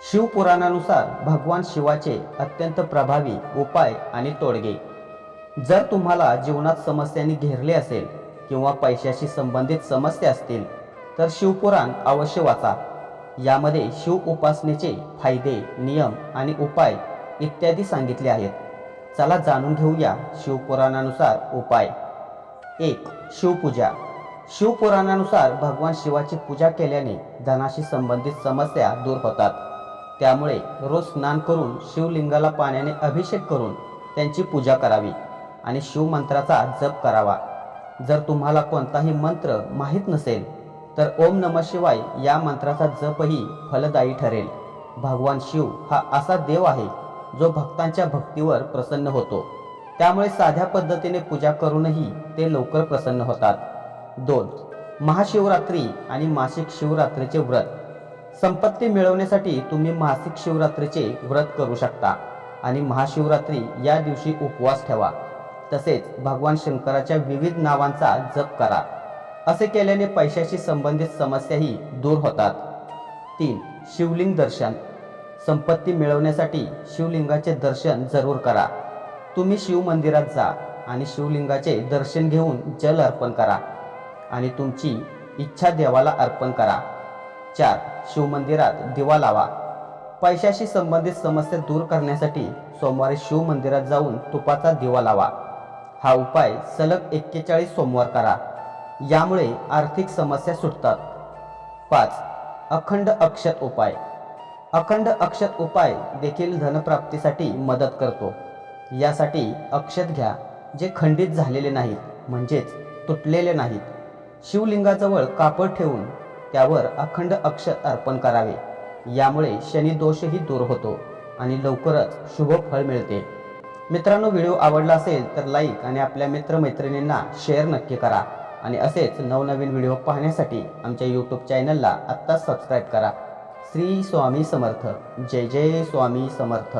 शिवपुराणानुसार भगवान शिवाचे अत्यंत प्रभावी उपाय आणि तोडगे. जर तुम्हाला जीवनात समस्यांनी घेरले असेल किंवा पैशाशी संबंधित समस्या असतील तर शिवपुराण अवश्य वाचा. यामध्ये शिव उपासनेचे फायदे नियम आणि उपाय इत्यादी सांगितले आहेत. चला जाणून घेऊया शिवपुराणानुसार उपाय. एक शिवपूजा. शिवपुराणानुसार भगवान शिवाची पूजा केल्याने धनाशी संबंधित समस्या दूर होतात. त्यामुळे रोज स्नान करून शिवलिंगाला पाण्याने अभिषेक करून त्यांची पूजा करावी आणि शिवमंत्राचा जप करावा. जर तुम्हाला कोणताही मंत्र माहीत नसेल तर ओम नम शिवाय या मंत्राचा जपही फलदायी ठरेल. भगवान शिव हा असा देव आहे जो भक्तांच्या भक्तीवर प्रसन्न होतो. त्यामुळे साध्या पद्धतीने पूजा करूनही ते लवकर प्रसन्न होतात. दोन महाशिवरात्री आणि मासिक शिवरात्रीचे व्रत. संपत्ती मिळवण्यासाठी तुम्ही मासिक शिवरात्रीचे व्रत करू शकता आणि महाशिवरात्री या दिवशी उपवास ठेवा. तसेच भगवान शंकराच्या विविध नावांचा जप करा. असे केल्याने पैशाशी संबंधित समस्याही दूर होतात. तीन शिवलिंग दर्शन. संपत्ती मिळवण्यासाठी शिवलिंगाचे दर्शन जरूर करा. तुम्ही शिव मंदिरात जा आणि शिवलिंगाचे दर्शन घेऊन जल अर्पण करा आणि तुमची इच्छा देवाला अर्पण करा. चार शिवमंदिरात दिवा लावा. पैशाशी संबंधित समस्या दूर करण्यासाठी सोमवारी शिवमंदिरात जाऊन तुपाचा दिवा लावा. हा उपाय सलग एक्केचाळीस सोमवार करा. यामुळे आर्थिक समस्या सुटतात. पाच अखंड अक्षत उपाय. अखंड अक्षत उपाय देखील धनप्राप्तीसाठी मदत करतो. यासाठी अक्षत घ्या जे खंडित झालेले नाहीत म्हणजेच तुटलेले नाहीत. शिवलिंगाजवळ कापड ठेवून त्यावर अखंड अक्षत अर्पण करावे. यामुळे शनी दोषही दूर होतो आणि लवकरच शुभ फळ मिळते. मित्रांनो व्हिडिओ आवडला असेल तर लाईक आणि आपल्या मित्रमैत्रिणींना शेअर नक्की करा आणि असेच नवनवीन व्हिडिओ पाहण्यासाठी आमच्या यूट्यूब चॅनलला आत्ताच सबस्क्राईब करा. श्री स्वामी समर्थ. जय जय स्वामी समर्थ.